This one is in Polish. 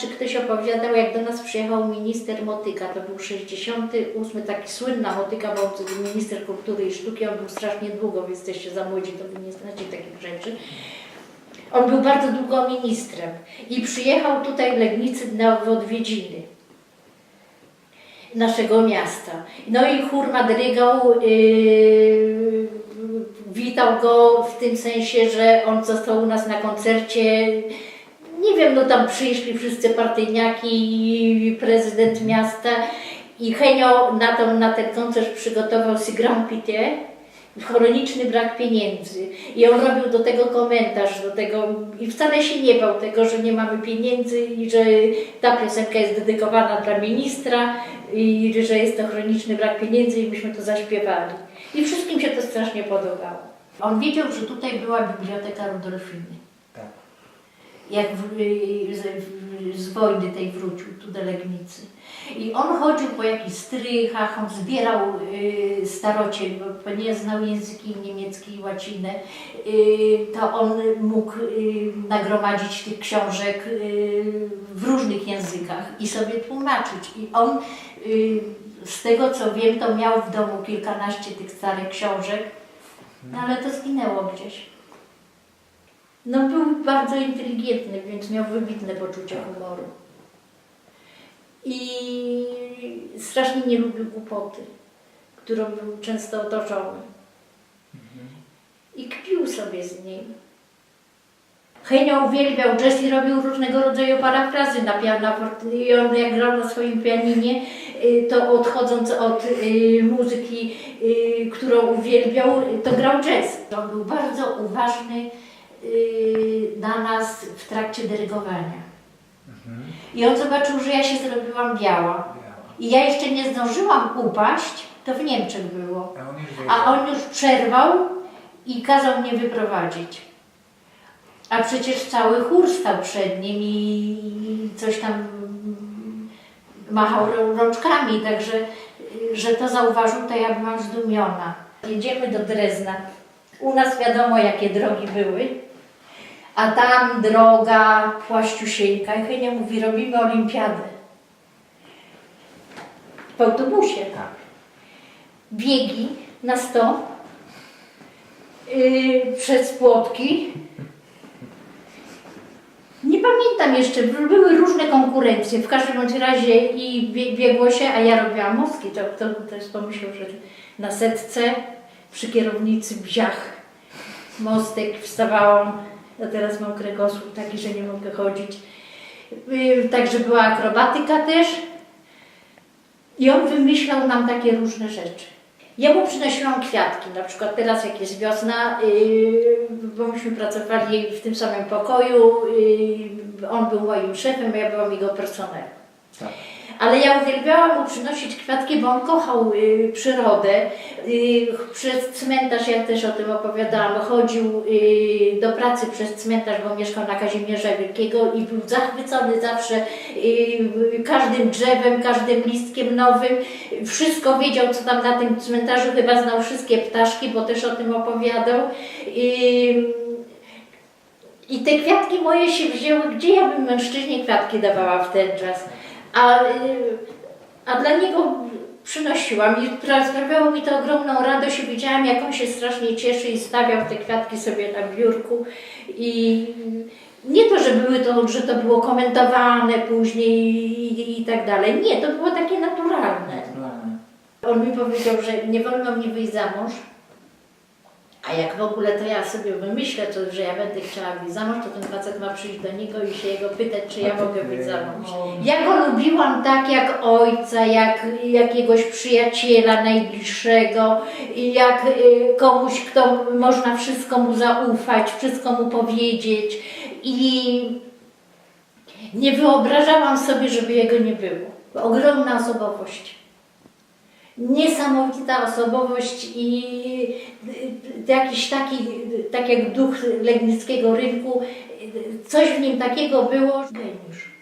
czy ktoś opowiadał, jak do nas przyjechał minister Motyka, to był 68, taki słynna Motyka, bo był minister kultury i sztuki, on był strasznie długo, wy jesteście za młodzi, to wy nie znacie takich rzeczy. On był bardzo długo ministrem i przyjechał tutaj w Legnicy na w odwiedziny naszego miasta. No i chór madrygał yy, witał go w tym sensie, że on został u nas na koncercie. Nie wiem, no tam przyszli wszyscy partyjniaki i prezydent miasta i Henio na, tą, na ten koncert przygotował si Grand Pitié, chroniczny brak pieniędzy. I on robił do tego komentarz, do tego i wcale się nie bał tego, że nie mamy pieniędzy i że ta piosenka jest dedykowana dla ministra i że jest to chroniczny brak pieniędzy i myśmy to zaśpiewali. I wszystkim się to strasznie podobało. On wiedział, że tutaj była biblioteka Rudolfiny. Jak w, y, z, z wojny tej wrócił tu do Legnicy. I on chodził po jakichś strychach, on zbierał y, starocie, bo nie znał języki niemiecki i łacinę, y, to on mógł y, nagromadzić tych książek y, w różnych językach i sobie tłumaczyć. I on, y, z tego co wiem, to miał w domu kilkanaście tych starych książek, no ale to zginęło gdzieś. No był bardzo inteligentny, więc miał wybitne poczucie humoru. I strasznie nie lubił głupoty, którą był często otoczony. I kpił sobie z niej. Henio uwielbiał jazz i robił różnego rodzaju parafrazy na piano. I on jak grał na swoim pianinie, y, to odchodząc od y, muzyki, y, którą uwielbiał, to grał jazz. On był bardzo uważny na nas w trakcie dyrygowania. I on zobaczył, że ja się zrobiłam biała. I ja jeszcze nie zdążyłam upaść, to w Niemczech było. A on już A on już przerwał i kazał mnie wyprowadzić. A przecież cały chór stał przed nim i coś tam machał rą- rączkami, także y, że to zauważył, to ja byłam zdumiona. Jedziemy do Drezna. U nas wiadomo, jakie drogi były. A tam droga płaściusieńka. I Henia mówi, robimy olimpiadę. W autobusie Tak. biegi na 100 yy, przez płotki. Nie pamiętam jeszcze, były różne konkurencje. W każdym bądź razie i bie- biegło się, a ja robiłam mostki. To kto też pomyślał, że na setce przy kierownicy bziach mostek wstawałam. Ja teraz mam kręgosłup taki, że nie mogę chodzić. Także była akrobatyka też. I on wymyślał nam takie różne rzeczy. Ja mu przynosiłam kwiatki, na przykład teraz jak jest wiosna, yy, bo myśmy pracowali w tym samym pokoju, yy, on był moim szefem, ja byłam jego personelem. Tak. Ale ja uwielbiałam mu przynosić kwiatki, bo on kochał y, przyrodę. Y, przez cmentarz, ja też o tym opowiadałam, chodził y, do pracy przez cmentarz, bo mieszkał na Kazimierza Wielkiego i był zachwycony zawsze y, każdym drzewem, każdym listkiem nowym. Wszystko wiedział, co tam na tym cmentarzu, chyba znał wszystkie ptaszki, bo też o tym opowiadał. Y, i te kwiatki moje się wzięły, gdzie ja bym mężczyźnie kwiatki dawała w ten czas. A, y, a dla niego przynosiłam i sprawiało mi to ogromną radość i widziałam, jak on się strasznie cieszy i stawiał te kwiatki sobie na biurku. I nie to, że były to, że to było komentowane później i, i, i tak dalej. Nie, to było takie naturalne. Naturalne. On mi powiedział, że nie wolno mi wyjść za mąż, a jak w ogóle to ja sobie wymyślę, to, że ja będę chciała wyjść za mąż, to ten facet ma przyjść do niego i się jego pytać, czy ja mogę być za mąż. Ja go lubiłam tak jak ojca, jak jakiegoś przyjaciela najbliższego, jak y, komuś, kto można wszystko mu zaufać, wszystko mu powiedzieć i nie wyobrażałam sobie, żeby jego nie było. Ogromna osobowość niesamowita osobowość i jakiś taki, tak jak duch legnickiego rynku, coś w nim takiego było. Geniusz.